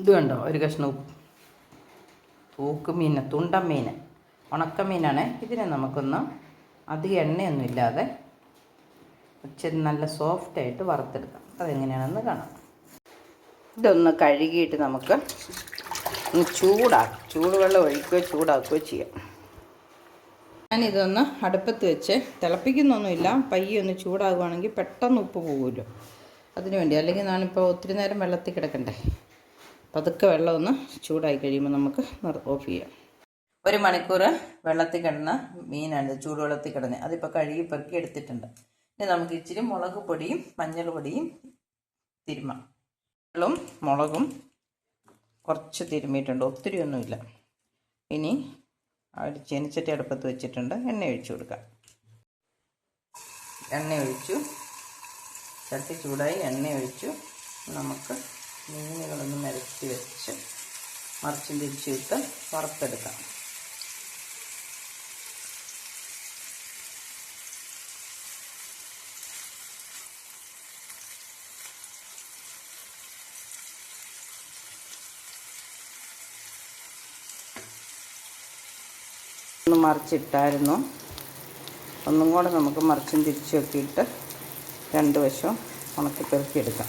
ഇത് കണ്ടോ ഒരു കഷ്ണം തൂക്കുമീൻ തൂക്ക് ഉണക്കമീനാണ് ഇതിനെ നമുക്കൊന്ന് അധികം എണ്ണയൊന്നും ഇല്ലാതെ ഇച്ചിരി നല്ല സോഫ്റ്റായിട്ട് വറുത്തെടുക്കാം. അതെങ്ങനെയാണെന്ന് കാണാം. ഇതൊന്ന് കഴുകിയിട്ട് നമുക്ക് ഒന്ന് ചൂടാക്കും. ചൂടുവെള്ളം ഒഴിക്കുകയോ ചൂടാക്കുകയോ ചെയ്യാം. ഞാനിതൊന്ന് അടുപ്പത്ത് വെച്ച് തിളപ്പിക്കുന്നൊന്നുമില്ല. പയ്യെ ഒന്ന് ചൂടാകുവാണെങ്കിൽ പെട്ടെന്ന് ഉപ്പ് പോകുമല്ലോ. അതിനു വേണ്ടി അല്ലെങ്കിൽ ഞാനിപ്പോൾ ഒത്തിരി നേരം വെള്ളത്തിൽ കിടക്കണ്ടേ? പതുക്കെ വെള്ളം ഒന്ന് ചൂടായി കഴിയുമ്പോൾ നമുക്ക് ഓഫ് ചെയ്യാം. ഒരു മണിക്കൂർ വെള്ളത്തിൽ കിടന്ന മീനാണ് ചൂടുവെള്ളത്തിൽ കിടന്ന്. അതിപ്പോൾ കഴുകി പെറുക്കി എടുത്തിട്ടുണ്ട്. ഇനി നമുക്ക് ഇച്ചിരി മുളക് പൊടിയും മഞ്ഞൾ പൊടിയും തിരുമാം വെള്ളവും മുളകും കുറച്ച് തിരുമ്മിയിട്ടുണ്ട് ഒത്തിരി ഒന്നുമില്ല. ഇനി ഒരു ചെനിച്ചട്ടി അടുപ്പത്ത് വെച്ചിട്ടുണ്ട്. എണ്ണ ഒഴിച്ചു കൊടുക്കാം. എണ്ണ ഒഴിച്ചു. ചട്ടി ചൂടായി എണ്ണ ഒഴിച്ചു. നമുക്ക് മീനുകളൊന്ന് നിരത്തി വെച്ച് മറിച്ചും തിരിച്ചിട്ട് വറുത്തെടുക്കാം. ഒന്ന് മറിച്ചിട്ടായിരുന്നു. ഒന്നും കൂടെ നമുക്ക് മറിച്ചും തിരിച്ചു ഇട്ട് രണ്ട് വശവും ഉണക്കി പെറുക്കിയെടുക്കാം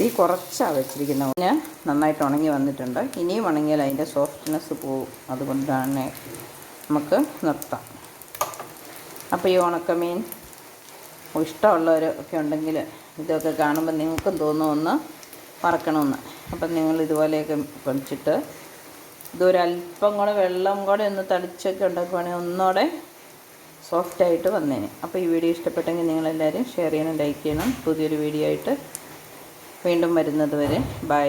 തീ കുറച്ചാണ് വെച്ചിരിക്കുന്നത്. ഞാൻ നന്നായിട്ട് ഉണങ്ങി വന്നിട്ടുണ്ട്. ഇനിയും ഉണങ്ങിയാൽ അതിന്റെ സോഫ്റ്റ്നെസ് പോവും. അതുകൊണ്ടാണ് നമുക്ക് നിർത്താം. അപ്പോൾ ഈ ഉണക്കമീൻ ഇഷ്ടമുള്ളവരൊക്കെ ഉണ്ടെങ്കിൽ ഇതൊക്കെ കാണുമ്പോൾ നിങ്ങൾക്കും തോന്നുമെന്ന് മറക്കണമെന്ന് അപ്പം നിങ്ങൾ ഇതുപോലെയൊക്കെ പൊടിച്ചിട്ട് ഇതൊരല്പം കൂടെ വെള്ളം കൂടെ ഒന്ന് തളിച്ചൊക്കെ ഉണ്ടാക്കുവാണെങ്കിൽ ഒന്നുകൂടെ സോഫ്റ്റായിട്ട് വന്നേനെ. അപ്പോൾ ഈ വീഡിയോ ഇഷ്ടപ്പെട്ടെങ്കിൽ നിങ്ങളെല്ലാവരും ഷെയർ ചെയ്യണം ലൈക്ക് ചെയ്യണം. പുതിയൊരു വീഡിയോ ആയിട്ട് വീണ്ടും വരുന്നത് വരെ. ബൈ